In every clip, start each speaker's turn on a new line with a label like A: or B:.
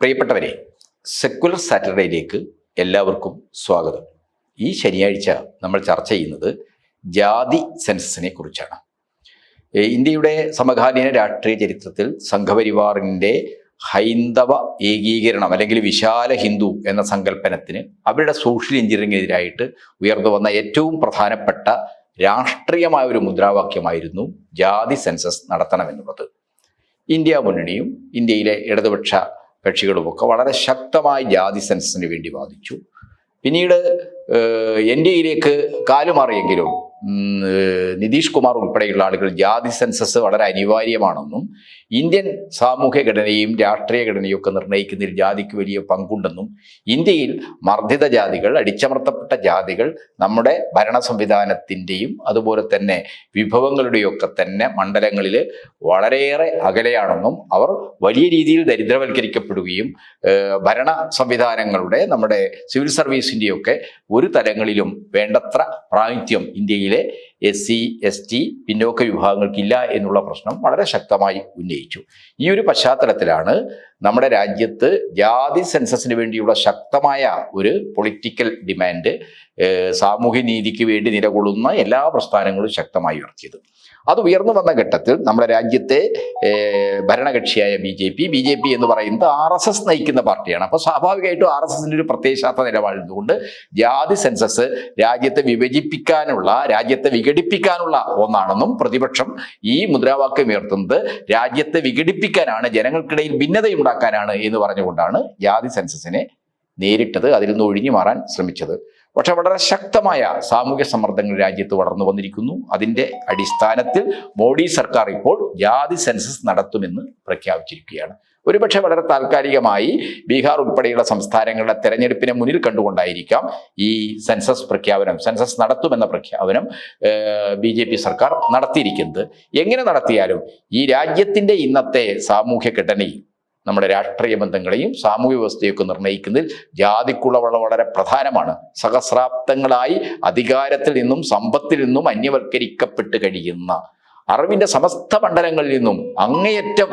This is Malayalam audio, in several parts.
A: പ്രിയപ്പെട്ടവരെ സെക്കുലർ സാറ്റർഡേയിലേക്ക് എല്ലാവർക്കും സ്വാഗതം. ഈ ശനിയാഴ്ച നമ്മൾ ചർച്ച ചെയ്യുന്നത് ജാതി സെൻസസിനെ കുറിച്ചാണ്. ഇന്ത്യയുടെ സമകാലീന രാഷ്ട്രീയ ചരിത്രത്തിൽ സംഘപരിവാറിന്റെ ഹൈന്ദവ ഏകീകരണം അല്ലെങ്കിൽ വിശാല ഹിന്ദു എന്ന സങ്കല്പനത്തിന് അവരുടെ സോഷ്യൽ എഞ്ചിനീയറിംഗിനെതിരായിട്ട് ഉയർന്നു വന്ന ഏറ്റവും പ്രധാനപ്പെട്ട രാഷ്ട്രീയമായ ഒരു മുദ്രാവാക്യമായിരുന്നു ജാതി സെൻസസ് നടത്തണമെന്നുള്ളത്. ഇന്ത്യ മുന്നണിയും ഇന്ത്യയിലെ ഇടതുപക്ഷ കക്ഷികളുമൊക്കെ വളരെ ശക്തമായി ജാതി സെൻസസിന് വേണ്ടി വാദിച്ചു. പിന്നീട് എൻ ഡി എയിലേക്ക് കാലുമാറിയെങ്കിലും നിതീഷ് കുമാർ ഉൾപ്പെടെയുള്ള ആളുകൾ ജാതി സെൻസസ് വളരെ അനിവാര്യമാണെന്നും ഇന്ത്യൻ സാമൂഹ്യ ഘടനയും രാഷ്ട്രീയ ഘടനയും ഒക്കെ നിർണയിക്കുന്നതിൽ ജാതിക്ക് വലിയ പങ്കുണ്ടെന്നും ഇന്ത്യയിൽ മർദ്ദിത ജാതികൾ അടിച്ചമർത്തപ്പെട്ട ജാതികൾ നമ്മുടെ ഭരണ സംവിധാനത്തിന്റെയും അതുപോലെ തന്നെ വിഭവങ്ങളുടെയൊക്കെ തന്നെ മണ്ഡലങ്ങളിൽ വളരെയേറെ അകലെയാണെന്നും അവർ വലിയ രീതിയിൽ ദരിദ്രവൽക്കരിക്കപ്പെടുകയും ഭരണ സംവിധാനങ്ങളുടെ നമ്മുടെ സിവിൽ സർവീസിന്റെയൊക്കെ ഒരു തലങ്ങളിലും വേണ്ടത്ര പ്രാതിനിധ്യം ഇന്ത്യയിലെ എസ് സി എസ് ടി പിന്നോക്ക വിഭാഗങ്ങൾക്കില്ല എന്നുള്ള പ്രശ്നം വളരെ ശക്തമായി ഉന്നയിച്ചു. ഈ ഒരു പശ്ചാത്തലത്തിലാണ് നമ്മുടെ രാജ്യത്ത് ജാതി സെൻസസിന് വേണ്ടിയുള്ള ശക്തമായ ഒരു പൊളിറ്റിക്കൽ ഡിമാൻഡ് സാമൂഹ്യനീതിക്ക് സാമൂഹ്യ നീതിക്ക് വേണ്ടി നിലകൊള്ളുന്ന എല്ലാ പ്രസ്ഥാനങ്ങളും ശക്തമായി ഉയർത്തിയത്. അത് ഉയർന്നു വന്ന ഘട്ടത്തിൽ നമ്മുടെ രാജ്യത്തെ ഭരണകക്ഷിയായ B J P B J P എന്ന് പറയുന്നത് ആർ എസ് എസ് നയിക്കുന്ന പാർട്ടിയാണ്. അപ്പോൾ സ്വാഭാവികമായിട്ടും ആർ എസ് എസിന്റെ ഒരു പ്രത്യയശാസ്ത്ര നിലപാടുകൊണ്ട് ജാതി സെൻസസ് രാജ്യത്തെ വിഭജിപ്പിക്കാനുള്ള രാജ്യത്തെ വിഘടിപ്പിക്കാനുള്ള ഒന്നാണെന്നും പ്രതിപക്ഷം ഈ മുദ്രാവാക്യം ഉയർത്തുന്നത് രാജ്യത്തെ വിഘടിപ്പിക്കാനാണ് ജനങ്ങൾക്കിടയിൽ ഭിന്നതയുണ്ടാക്കാനാണ് എന്ന് പറഞ്ഞുകൊണ്ടാണ് ജാതി സെൻസസിനെ നേരിട്ടത് അതിൽ നിന്ന് ഒഴിഞ്ഞു മാറാൻ ശ്രമിച്ചത്. പക്ഷെ വളരെ ശക്തമായ സാമൂഹ്യ സമ്മർദ്ദങ്ങൾ രാജ്യത്ത് വളർന്നു വന്നിരിക്കുന്നു. അതിന്റെ അടിസ്ഥാനത്തിൽ മോഡി സർക്കാർ ഇപ്പോൾ ജാതി സെൻസസ് നടത്തുമെന്ന് പ്രഖ്യാപിച്ചിരിക്കുകയാണ്. ഒരുപക്ഷെ വളരെ താൽക്കാലികമായി ബീഹാർ ഉൾപ്പെടെയുള്ള സംസ്ഥാനങ്ങളുടെ തെരഞ്ഞെടുപ്പിനെ മുന്നിൽ കണ്ടുകൊണ്ടായിരിക്കാം ഈ സെൻസസ് പ്രഖ്യാപനം സെൻസസ് നടത്തുമെന്ന പ്രഖ്യാപനം ബി ജെ പി സർക്കാർ നടത്തിയിരിക്കുന്നത്. എങ്ങനെ നടത്തിയാലും ഈ രാജ്യത്തിന്റെ ഇന്നത്തെ സാമൂഹ്യ ഘടനയും നമ്മുടെ രാഷ്ട്രീയ ബന്ധങ്ങളെയും സാമൂഹ്യ വ്യവസ്ഥയൊക്കെ നിർണയിക്കുന്നതിൽ ജാതിക്കുളവള വളരെ പ്രധാനമാണ്. സഹസ്രാബ്ദങ്ങളായി അധികാരത്തിൽ നിന്നും സമ്പത്തിൽ നിന്നും അന്യവൽക്കരിക്കപ്പെട്ട് കഴിയുന്ന അറിവിന്റെ സമസ്ത മണ്ഡലങ്ങളിൽ നിന്നും അങ്ങേയറ്റം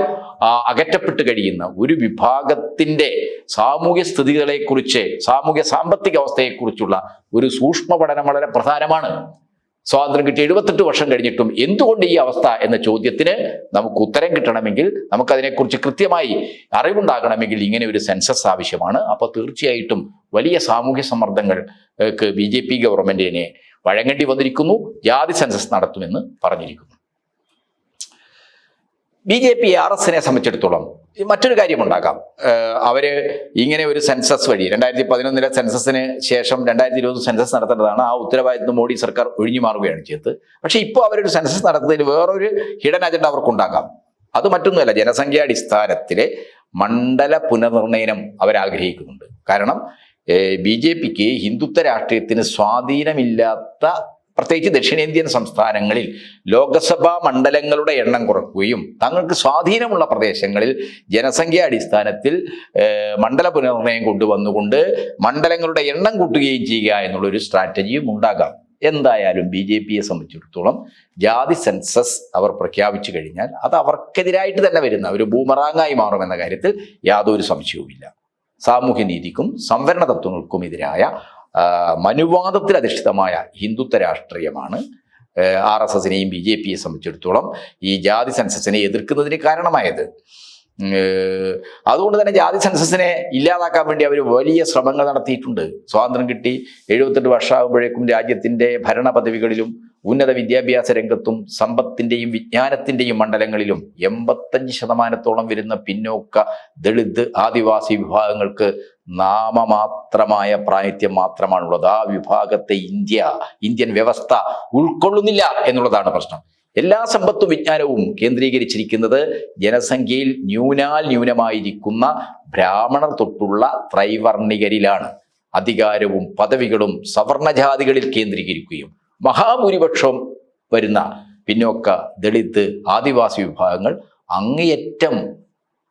A: അകറ്റപ്പെട്ട് കഴിയുന്ന ഒരു വിഭാഗത്തിന്റെ സാമൂഹ്യ സ്ഥിതികളെക്കുറിച്ച് സാമൂഹ്യ സാമ്പത്തിക അവസ്ഥയെക്കുറിച്ചുള്ള ഒരു സൂക്ഷ്മ പഠനം വളരെ പ്രധാനമാണ്. സ്വാതന്ത്ര്യം കിട്ടി എഴുപത്തെട്ട് വർഷം കഴിഞ്ഞിട്ടും എന്തുകൊണ്ട് ഈ അവസ്ഥ എന്ന ചോദ്യത്തിന് നമുക്ക് ഉത്തരം കിട്ടണമെങ്കിൽ നമുക്കതിനെക്കുറിച്ച് കൃത്യമായി അറിവുണ്ടാകണമെങ്കിൽ ഇങ്ങനെ ഒരു സെൻസസ് ആവശ്യമാണ്. അപ്പോൾ തീർച്ചയായിട്ടും വലിയ സാമൂഹ്യ സമ്മർദ്ദങ്ങൾക്ക് ബി ജെ പി ഗവൺമെന്റിനെ വഴങ്ങേണ്ടി വന്നിരിക്കുന്നു. ജാതി സെൻസസ് നടത്തുമെന്ന് പറഞ്ഞിരിക്കുന്നു. ബി ജെ പി ആർ എസിനെ സംബന്ധിച്ചിടത്തോളം മറ്റൊരു കാര്യമുണ്ടാക്കാം അവർ ഇങ്ങനെ ഒരു സെൻസസ് വഴി രണ്ടായിരത്തി പതിനൊന്നിലെ സെൻസസിന് ശേഷം രണ്ടായിരത്തി ഇരുപത് സെൻസസ് നടത്തേണ്ടതാണ്. ആ ഉത്തരവാദിത്വം മോഡി സർക്കാർ ഒഴിഞ്ഞു മാറുകയാണ് ചെയ്തത്. പക്ഷേ ഇപ്പോൾ അവരൊരു സെൻസസ് നടത്തുന്നതിൽ വേറൊരു ഹിഡൻ അജണ്ട അവർക്കുണ്ടാകാം അത് മറ്റൊന്നുമല്ല ജനസംഖ്യാടിസ്ഥാനത്തിലെ മണ്ഡല പുനർനിർണയനം അവരാഗ്രഹിക്കുന്നുണ്ട്. കാരണം ബി ജെ പിക്ക് ഹിന്ദുത്വ രാഷ്ട്രീയത്തിന് സ്വാധീനമില്ലാത്ത പ്രത്യേകിച്ച് ദക്ഷിണേന്ത്യൻ സംസ്ഥാനങ്ങളിൽ ലോകസഭാ മണ്ഡലങ്ങളുടെ എണ്ണം കുറക്കുകയും തങ്ങൾക്ക് സ്വാധീനമുള്ള പ്രദേശങ്ങളിൽ ജനസംഖ്യാ അടിസ്ഥാനത്തിൽ മണ്ഡല പുനർനിർണയം കൊണ്ടുവന്നുകൊണ്ട് മണ്ഡലങ്ങളുടെ എണ്ണം കൂട്ടുകയും ചെയ്യുക എന്നുള്ളൊരു സ്ട്രാറ്റജിയും ഉണ്ടാകാം. എന്തായാലും ബി ജെ പിയെ സംബന്ധിച്ചിടത്തോളം ജാതി സെൻസസ് അവർ പ്രഖ്യാപിച്ചു കഴിഞ്ഞാൽ അത് അവർക്കെതിരായിട്ട് തന്നെ വരുന്ന ഒരു ബൂമറാങ്ങായി മാറുമെന്ന കാര്യത്തിൽ യാതൊരു സംശയവുമില്ല. സാമൂഹ്യനീതിക്കും സംവരണ തത്വങ്ങൾക്കും എതിരായ മനുവാദത്തിൽ അധിഷ്ഠിതമായ ഹിന്ദുത്വ രാഷ്ട്രീയമാണ്. ആർ എസ് എസിനെയും ബി ജെ പിയെ സംബന്ധിച്ചിടത്തോളം ഈ ജാതി സെൻസസിനെ എതിർക്കുന്നതിന് കാരണമായത്. അതുകൊണ്ട് തന്നെ ജാതി സെൻസസിനെ ഇല്ലാതാക്കാൻ വേണ്ടി അവർ വലിയ ശ്രമങ്ങൾ നടത്തിയിട്ടുണ്ട്. സ്വാതന്ത്ര്യം കിട്ടി എഴുപത്തെട്ട് വർഷമാകുമ്പോഴേക്കും രാജ്യത്തിന്റെ ഭരണ പദവികളിലും ഉന്നത വിദ്യാഭ്യാസ രംഗത്തും സമ്പത്തിന്റെയും വിജ്ഞാനത്തിന്റെയും മണ്ഡലങ്ങളിലും എൺപത്തഞ്ച് ശതമാനത്തോളം വരുന്ന പിന്നോക്ക ദളിത് ആദിവാസി വിഭാഗങ്ങൾക്ക് നാമമാത്രമായ പ്രാതിനിധ്യം മാത്രമാണുള്ളത്. ആ വിഭാഗത്തെ ഇന്ത്യ ഇന്ത്യൻ വ്യവസ്ഥ ഉൾക്കൊള്ളുന്നില്ല എന്നുള്ളതാണ് പ്രശ്നം. എല്ലാ സമ്പത്തും വിജ്ഞാനവും കേന്ദ്രീകരിച്ചിരിക്കുന്നത് ജനസംഖ്യയിൽ ന്യൂനാൽ ന്യൂനമായിരിക്കുന്ന ബ്രാഹ്മണർ തൊട്ടുള്ള ത്രൈവർണികരിലാണ്. അധികാരവും പദവികളും സവർണജാതികളിൽ കേന്ദ്രീകരിക്കുകയും മഹാഭൂരിപക്ഷം വരുന്ന പിന്നോക്ക ദളിത് ആദിവാസി വിഭാഗങ്ങൾ അങ്ങേയറ്റം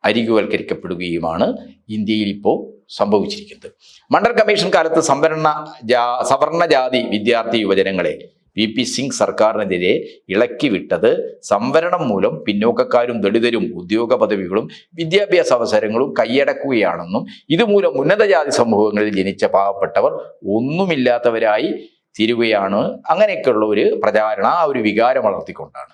A: അരികുവൽക്കരിക്കപ്പെടുകയുമാണ് ഇന്ത്യയിൽ ഇപ്പോൾ സംഭവിച്ചിരിക്കുന്നത്. മണ്ഡൽ കമ്മീഷൻ കാലത്ത് സംവരണ ജാ സവർണ ജാതി വിദ്യാർത്ഥി യുവജനങ്ങളെ വി പി സിംഗ് സർക്കാരിനെതിരെ ഇളക്കി വിട്ടത് സംവരണം മൂലം പിന്നോക്കക്കാരും ദളിതരും ഉദ്യോഗ പദവികളും വിദ്യാഭ്യാസ അവസരങ്ങളും കൈയടക്കുകയാണെന്നും ഇതുമൂലം ഉന്നതജാതി സമൂഹങ്ങളിൽ ജനിച്ച പാവപ്പെട്ടവർ ഒന്നുമില്ലാത്തവരായി തീരുകയാണ്. അങ്ങനെയൊക്കെയുള്ള ഒരു പ്രചാരണ ആ ഒരു വികാരം വളർത്തിക്കൊണ്ടാണ്.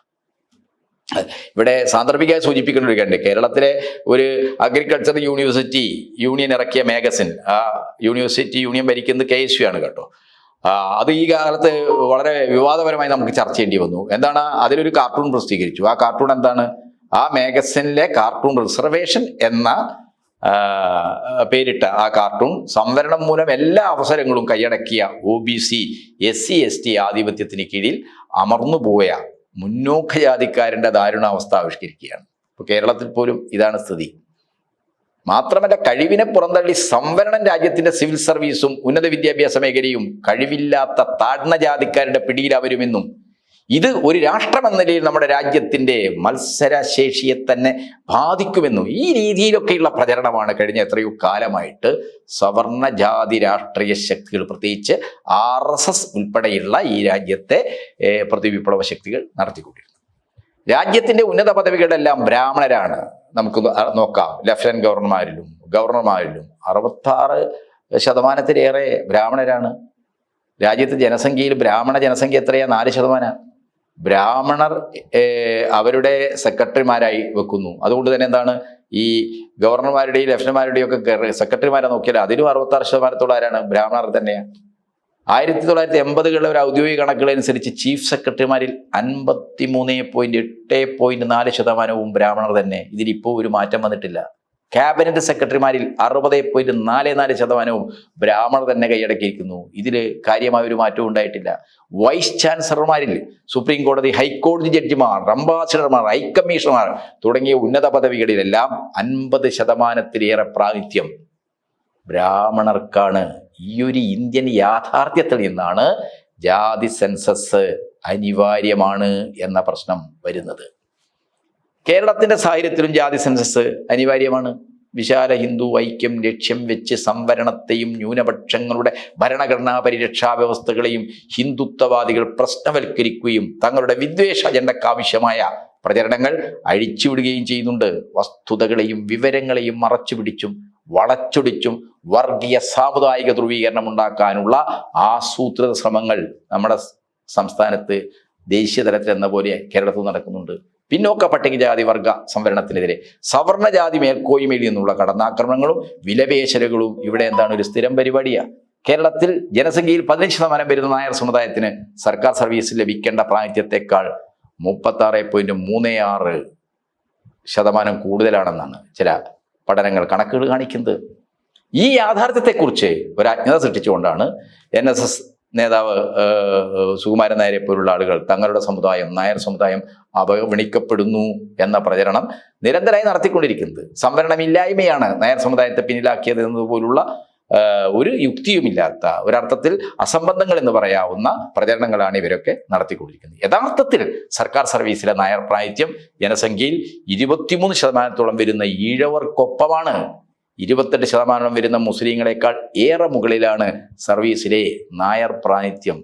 A: ഇവിടെ സാന്ദർഭികമായി സൂചിപ്പിക്കുന്ന ഒരു കണ്ട് കേരളത്തിലെ ഒരു അഗ്രികൾച്ചർ യൂണിവേഴ്സിറ്റി യൂണിയൻ ഇറക്കിയ മാഗസിൻ ആ യൂണിവേഴ്സിറ്റി യൂണിയൻ ഭരിക്കുന്നത് കെ എസ് യു ആണ് കേട്ടോ. അത് ഈ കാലത്ത് വളരെ വിവാദപരമായി നമുക്ക് ചർച്ച ചെയ്യേണ്ടി വന്നു. എന്താണ്? അതിലൊരു കാർട്ടൂൺ പ്രസിദ്ധീകരിച്ചു. ആ കാർട്ടൂൺ എന്താണ്? ആ മാഗസിനിലെ കാർട്ടൂൺ റിസർവേഷൻ എന്ന പേരിട്ട ആ കാർട്ടൂൺ സംവരണം മൂലം എല്ലാ അവസരങ്ങളും കൈയടക്കിയ O B C S C S T ആധിപത്യത്തിന് കീഴിൽ അമർന്നുപോയ മുന്നോക്ക ജാതിക്കാരന്റെ ദാരുണാവസ്ഥ ആവിഷ്കരിക്കുകയാണ്. ഇപ്പോൾ കേരളത്തിൽ പോലും ഇതാണ് സ്ഥിതി. മാത്രമല്ല കഴിവിനെ പുറന്തള്ളി സംവരണം രാജ്യത്തിന്റെ സിവിൽ സർവീസും ഉന്നത വിദ്യാഭ്യാസ മേഖലയും കഴിവില്ലാത്ത താഴ്ന്ന ജാതിക്കാരുടെ പിടിയിലാവരുമെന്നും ഇത് ഒരു രാഷ്ട്രം എന്ന നിലയിൽ നമ്മുടെ രാജ്യത്തിന്റെ മത്സരശേഷിയെ തന്നെ ബാധിക്കുമെന്നും ഈ രീതിയിലൊക്കെയുള്ള പ്രചരണമാണ് കഴിഞ്ഞ എത്രയോ കാലമായിട്ട് സവർണ ജാതി രാഷ്ട്രീയ ശക്തികൾ പ്രത്യേകിച്ച് ആർ എസ് എസ് ഉൾപ്പെടെയുള്ള ഈ രാജ്യത്തെ പ്രതിവിപ്ലവ ശക്തികൾ നടത്തിക്കൊണ്ടിരുന്നത്. രാജ്യത്തിന്റെ ഉന്നത പദവികളെല്ലാം ബ്രാഹ്മണരാണ്. നമുക്ക് നോക്കാം. ലഫ്റ്റനന്റ് ഗവർണർമാരിലും ഗവർണർമാരിലും അറുപത്താറ് ശതമാനത്തിലേറെ ബ്രാഹ്മണരാണ്. രാജ്യത്തെ ജനസംഖ്യയിൽ ബ്രാഹ്മണ ജനസംഖ്യ എത്രയാണ് നാല് ശതമാനം. ബ്രാഹ്മണർ അവരുടെ സെക്രട്ടറിമാരായി വെക്കുന്നു. അതുകൊണ്ട് തന്നെ എന്താണ്? ഈ ഗവർണർമാരുടെയും ലഫ്റ്റനന്മാരുടെയും ഒക്കെ സെക്രട്ടറിമാരെ നോക്കിയാൽ അതിലും അറുപത്താറ് ശതമാനത്തോളം ആരാണ്? ബ്രാഹ്മണർ തന്നെയാണ് ആയിരത്തി തൊള്ളായിരത്തി എൺപതുകളിലെ ഒരു ഔദ്യോഗിക കണക്കുകളനുസരിച്ച് ചീഫ് സെക്രട്ടറിമാരിൽ അൻപത്തി മൂന്ന് പോയിന്റ് എട്ട് പോയിന്റ് നാല് ശതമാനവും ബ്രാഹ്മണർ തന്നെ. ഇതിലിപ്പോൾ ഒരു മാറ്റം വന്നിട്ടില്ല. ക്യാബിനറ്റ് സെക്രട്ടറിമാരിൽ അറുപത് പോയിന്റ് നാല് നാല് ശതമാനവും ബ്രാഹ്മണർ തന്നെ കൈയടക്കിയിരിക്കുന്നു. ഇതിൽ കാര്യമായ ഒരു മാറ്റവും ഉണ്ടായിട്ടില്ല. വൈസ് ചാൻസലർമാരിൽ സുപ്രീം കോടതി ഹൈക്കോടതി ജഡ്ജിമാർ അംബാസിഡർമാർ ഹൈക്കമ്മീഷണർമാർ തുടങ്ങിയ ഉന്നത പദവികളിലെല്ലാം അൻപത് ശതമാനത്തിലേറെ പ്രാതിനിധ്യം ബ്രാഹ്മണർക്കാണ്. ഈ ഒരു ഇന്ത്യൻ യാഥാർത്ഥ്യത്തിൽ നിന്നാണ് ജാതി സെൻസസ് അനിവാര്യമാണ് എന്ന പ്രശ്നം വരുന്നത്. കേരളത്തിന്റെ സാഹചര്യത്തിലും ജാതി സെൻസസ് അനിവാര്യമാണ്. വിശാല ഹിന്ദു ഐക്യം ലക്ഷ്യം വെച്ച് സംവരണത്തെയും ന്യൂനപക്ഷങ്ങളുടെ ഭരണഘടനാ പരിരക്ഷാ വ്യവസ്ഥകളെയും ഹിന്ദുത്വവാദികൾ പ്രശ്നവൽക്കരിക്കുകയും തങ്ങളുടെ വിദ്വേഷ അജണ്ടക്കാവശ്യമായ പ്രചരണങ്ങൾ അഴിച്ചുവിടുകയും ചെയ്യുന്നുണ്ട്. വസ്തുതകളെയും വിവരങ്ങളെയും മറച്ചുപിടിച്ചും വളച്ചൊടിച്ചും വർഗീയ സാമുദായിക ധ്രുവീകരണം ഉണ്ടാക്കാനുള്ള ആസൂത്രിത ശ്രമങ്ങൾ നമ്മുടെ സംസ്ഥാനത്ത് ദേശീയ തലത്തിൽ എന്ന പോലെ കേരളത്തിൽ നടക്കുന്നുണ്ട്. പിന്നോക്ക പട്ടികജാതി വർഗ സംവരണത്തിനെതിരെ സവർണജാതി മേൽക്കോയ്മയിൽ നിന്നുള്ള കടന്നാക്രമണങ്ങളും വിലപേശലുകളും ഇവിടെ എന്താണ് ഒരു സ്ഥിരം പരിപാടിയാണ് കേരളത്തിൽ ജനസംഖ്യയിൽ പതിനഞ്ച് ശതമാനം വരുന്ന നായർ സമുദായത്തിന് സർക്കാർ സർവീസ് ലഭിക്കേണ്ട പ്രാതിഥ്യത്തെക്കാൾ മുപ്പത്തി ആറ് പോയിന്റ് മൂന്ന് ആറ് ശതമാനം കൂടുതലാണെന്നാണ് ചില പഠനങ്ങൾ കണക്കുകൾ കാണിക്കുന്നത്. ഈ യാഥാർത്ഥ്യത്തെക്കുറിച്ച് ഒരു അജ്ഞത സൃഷ്ടിച്ചുകൊണ്ടാണ് എൻ എസ് എസ് നേതാവ് സുകുമാരൻ നായരെ പോലുള്ള ആളുകൾ തങ്ങളുടെ സമുദായം നായർ സമുദായം അവഗണിക്കപ്പെടുന്നു എന്ന പ്രചരണം നിരന്തരമായി നടത്തിക്കൊണ്ടിരിക്കുന്നത് സംവരണമില്ലായ്മയാണ് നായർ സമുദായത്തെ പിന്നിലാക്കിയത് എന്നതുപോലുള്ള ഒരു യുക്തിയുമില്ലാത്ത ഒരർത്ഥത്തിൽ അസംബന്ധങ്ങൾ എന്ന് പറയാവുന്ന പ്രചരണങ്ങളാണ് ഇവരൊക്കെ നടത്തിക്കൊണ്ടിരിക്കുന്നത്. യഥാർത്ഥത്തിൽ സർക്കാർ സർവീസിലെ നായർ പ്രായത്യം ജനസംഖ്യയിൽ ഇരുപത്തിമൂന്ന് ശതമാനത്തോളം വരുന്ന ഈഴവർക്കൊപ്പമാണ്. ഇരുപത്തെട്ട് ശതമാനം വരുന്ന മുസ്ലിങ്ങളെക്കാൾ ഏറെ മുകളിലാണ് സർവീസിലെ നായർ പ്രാതിനിധ്യം.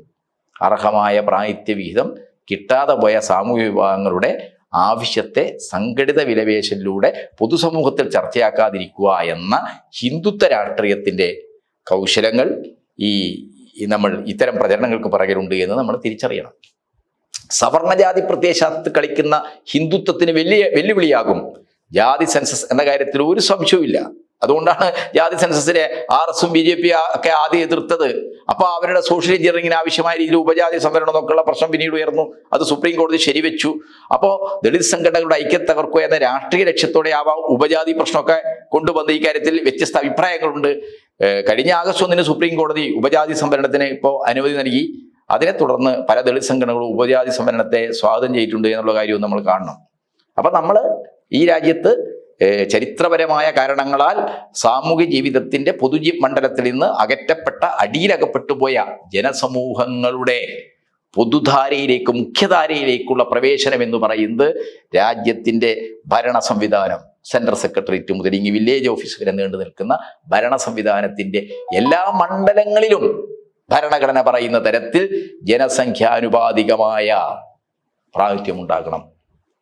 A: അർഹമായ പ്രാതിനിധ്യ വിഹിതം കിട്ടാതെ പോയ സാമൂഹ്യ വിഭാഗങ്ങളുടെ ആവശ്യത്തെ സംഘടിത വിലപേശലിലൂടെ പൊതുസമൂഹത്തിൽ ചർച്ചയാക്കാതിരിക്കുക എന്ന ഹിന്ദുത്വ രാഷ്ട്രീയത്തിന്റെ കൗശലങ്ങൾ ഈ നമ്മൾ ഇത്തരം പ്രചരണങ്ങൾക്ക് പിറകിലുണ്ട് എന്ന് നമ്മൾ തിരിച്ചറിയണം. സവർണജാതി പ്രത്യയശാസ്ത്രത്തിൽ കളിക്കുന്ന ഹിന്ദുത്വത്തിന് വലിയ വെല്ലുവിളിയാകും. ജാതി സെൻസസ് എന്ന കാര്യത്തിൽ ഒരു സംശയവുമില്ല. അതുകൊണ്ടാണ് ജാതി സെൻസസിനെ ആർ എസും ബി ജെ പി ഒക്കെ ആദ്യം എതിർത്തത്. അപ്പൊ അവരുടെ സോഷ്യൽ എഞ്ചിനീയറിംഗിന് ആവശ്യമായ രീതിയിൽ ഉപജാതി സംവരണം എന്നൊക്കെയുള്ള പ്രശ്നം പിന്നീട് ഉയർന്നു. അത് സുപ്രീം കോടതി ശരിവെച്ചു. അപ്പോൾ ദളിത് സംഘടനകളുടെ ഐക്യം തകർക്കുക എന്ന രാഷ്ട്രീയ ലക്ഷ്യത്തോടെ ആവാം ഉപജാതി പ്രശ്നമൊക്കെ കൊണ്ടുവന്ന ഈ കാര്യത്തിൽ വ്യത്യസ്ത അഭിപ്രായങ്ങളുണ്ട്. കഴിഞ്ഞ ആഗസ്റ്റ് ഒന്നിന് സുപ്രീം കോടതി ഉപജാതി സംവരണത്തിന് ഇപ്പോൾ അനുമതി നൽകി. അതിനെ തുടർന്ന് പല ദളിത് സംഘടനകളും ഉപജാതി സംവരണത്തെ സ്വാഗതം ചെയ്തിട്ടുണ്ട് എന്നുള്ള കാര്യവും നമ്മൾ കാണണം. അപ്പൊ നമ്മൾ ഈ രാജ്യത്ത് ചരിത്രപരമായ കാരണങ്ങളാൽ സാമൂഹ്യ ജീവിതത്തിന്റെ പൊതുജീ മണ്ഡലത്തിൽ നിന്ന് അകറ്റപ്പെട്ട അടിയിലകപ്പെട്ടുപോയ ജനസമൂഹങ്ങളുടെ പൊതുധാരയിലേക്ക് മുഖ്യധാരയിലേക്കുള്ള പ്രവേശനം എന്ന് പറയുന്നത് രാജ്യത്തിന്റെ ഭരണ സംവിധാനം. സെൻട്രൽ സെക്രട്ടേറിയറ്റ് മുതൽ ഇങ്ങ് വില്ലേജ് ഓഫീസ് വരെ നീണ്ടു നിൽക്കുന്ന ഭരണ സംവിധാനത്തിന്റെ എല്ലാ മണ്ഡലങ്ങളിലും ഭരണഘടന പറയുന്ന തരത്തിൽ ജനസംഖ്യാനുപാതികമായ പ്രാതിനിധ്യം ഉണ്ടാകണം.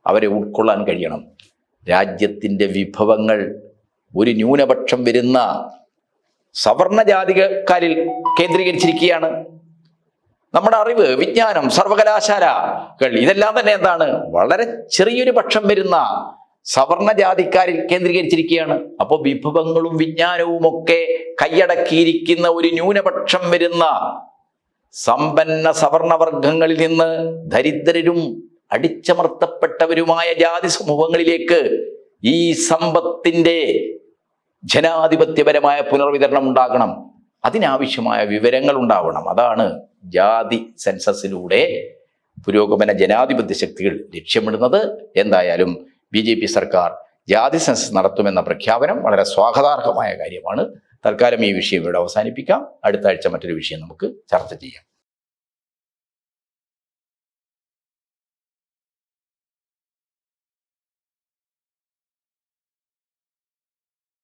A: അവരെ ഉൾക്കൊള്ളാൻ കഴിയണം. രാജ്യത്തിന്റെ വിഭവങ്ങൾ ഒരു ന്യൂനപക്ഷം വരുന്ന സവർണജാതികാരിൽ കേന്ദ്രീകരിച്ചിരിക്കുകയാണ്. നമ്മുടെ അറിവ് വിജ്ഞാനം സർവകലാശാലകൾ ഇതെല്ലാം തന്നെ എന്താണ്? വളരെ ചെറിയൊരു പക്ഷം വരുന്ന സവർണ ജാതിക്കാരിൽ കേന്ദ്രീകരിച്ചിരിക്കുകയാണ്. അപ്പോൾ വിഭവങ്ങളും വിജ്ഞാനവും ഒക്കെ കൈയടക്കിയിരിക്കുന്ന ഒരു ന്യൂനപക്ഷം വരുന്ന സമ്പന്ന സവർണവർഗങ്ങളിൽ നിന്ന് ദരിദ്രരും അടിച്ചമർത്തപ്പെട്ടവരുമായ ജാതി സമൂഹങ്ങളിലേക്ക് ഈ സമ്പത്തിന്റെ ജനാധിപത്യപരമായ പുനർവിതരണം ഉണ്ടാകണം. അതിനാവശ്യമായ വിവരങ്ങൾ ഉണ്ടാവണം. അതാണ് ജാതി സെൻസസിലൂടെ പുരോഗമന ജനാധിപത്യ ശക്തികൾ ലക്ഷ്യമിടുന്നത്. എന്തായാലും ബി ജെ പി സർക്കാർ ജാതി സെൻസസ് നടത്തുമെന്ന പ്രഖ്യാപനം വളരെ സ്വാഗതാർഹമായ കാര്യമാണ്. തൽക്കാലം ഈ വിഷയം ഇവിടെ അവസാനിപ്പിക്കാം. അടുത്ത ആഴ്ച മറ്റൊരു വിഷയം നമുക്ക് ചർച്ച ചെയ്യാം.